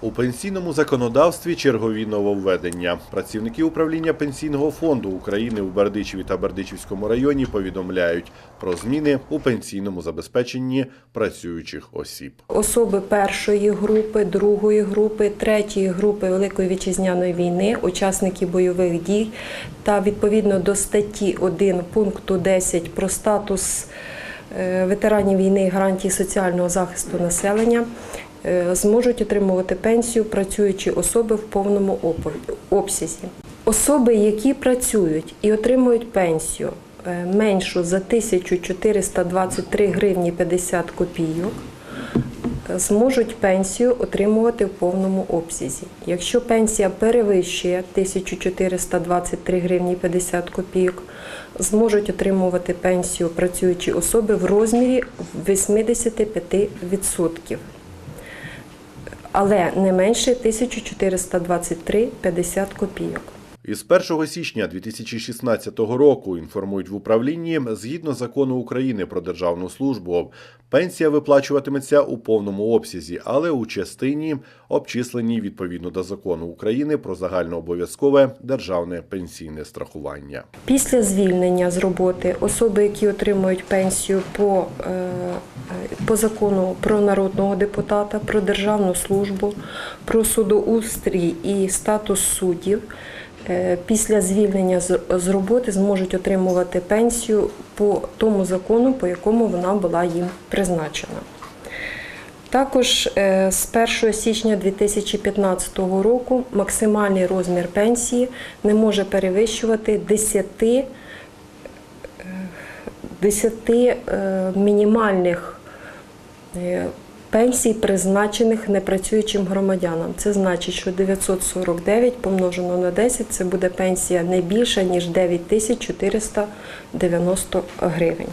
У пенсійному законодавстві чергові нововведення. Працівники управління пенсійного фонду України у Бердичеві та Бердичівському районі повідомляють про зміни у пенсійному забезпеченні працюючих осіб. Особи першої групи, другої групи, третьої групи Великої вітчизняної війни, учасники бойових дій та відповідно до статті 1 пункту 10 про статус е, ветеранів війни і гарантії соціального захисту населення зможуть отримувати пенсію працюючі особи в повному обсязі. Особи, які працюють і отримують пенсію е, меншу за 1423 гривні 50 копійок, зможуть пенсію отримувати в повному обсязі. Якщо пенсія перевищує 1423 гривні 50 копійок, зможуть отримувати пенсію працюючі особи в розмірі 85%, але не менше 1423,50 копійок. Із 1 січня 2016 року інформують в управлінні згідно закону України про державну службу. Пенсія виплачуватиметься у повному обсязі, але у частині обчисленій відповідно до закону України про загальнообов'язкове державне пенсійне страхування. Після звільнення з роботи особи, які отримують пенсію по, е, е, по закону про народного депутата, про державну службу, про судоустрій і статус суддів, після звільнення з- роботи зможуть отримувати пенсію по тому закону, по якому вона була їм призначена. Також е, з 1 січня 2015 року максимальний розмір пенсії не може перевищувати 10, е, 10 е, мінімальних е, пенсій, призначених непрацюючим громадянам. Це значить, що 949 помножено на 10 це буде пенсія не більша, ніж 9490 гривень.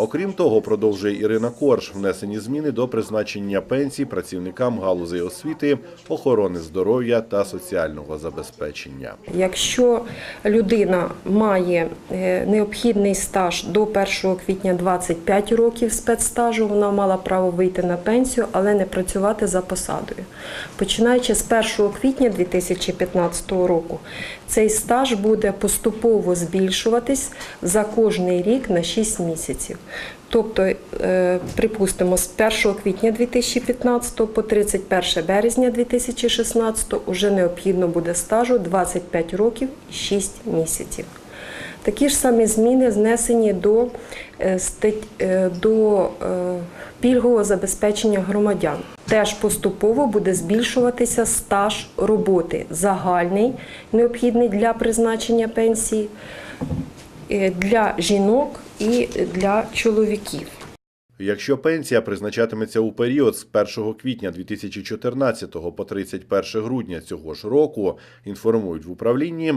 Окрім того, продовжує Ірина Корж внесені зміни до призначення пенсій працівникам галузей освіти, охорони здоров'я та соціального забезпечення. Якщо людина має е, необхідний стаж до 1 квітня 25 років спецстажу, вона мала право вийти на пенсію, але не працювати за посадою. Починаючи з 1 квітня 2015 року, цей стаж буде поступово збільшуватись за кожний рік на 6 місяців. Тобто, е, припустимо, з 1 квітня 2015 по 31 березня 2016 вже необхідно буде стажу 25 років і 6 місяців. Такі ж самі зміни знесені до, е, е, до пільгового забезпечення громадян. Теж поступово буде збільшуватися стаж роботи загальний, необхідний для призначення пенсії, для жінок і для чоловіків. Якщо пенсія призначатиметься у період з 1 квітня 2014 по 31 грудня цього ж року, інформують в управлінні,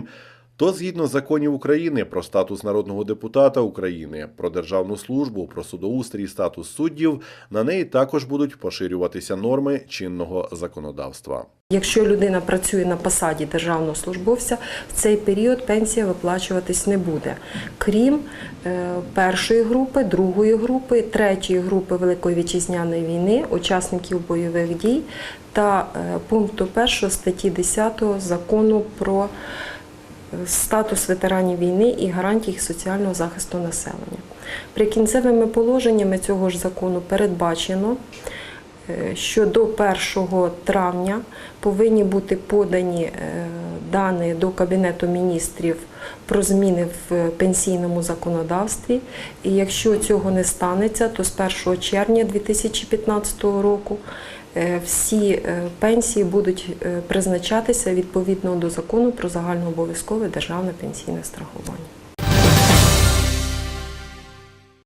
то згідно законів України про статус народного депутата України, про державну службу, про судоустрій, статус суддів, на неї також будуть поширюватися норми чинного законодавства. Якщо людина працює на посаді державного службовця, в цей період пенсія виплачуватись не буде, крім е, першої групи, другої групи, третьої групи Великої вітчизняної війни, учасників бойових дій та е, пункту 1 статті 10 закону про статус ветеранів війни і гарантії соціального захисту населення. Прикінцевими положеннями цього ж закону передбачено е, що до 1 травня повинні бути подані е, дані до Кабінету міністрів про зміни в пенсійному законодавстві. І якщо цього не станеться, то з 1 червня 2015 року е, всі е, пенсії будуть е, призначатися відповідно до закону про загальнообов'язкове державне пенсійне страхування.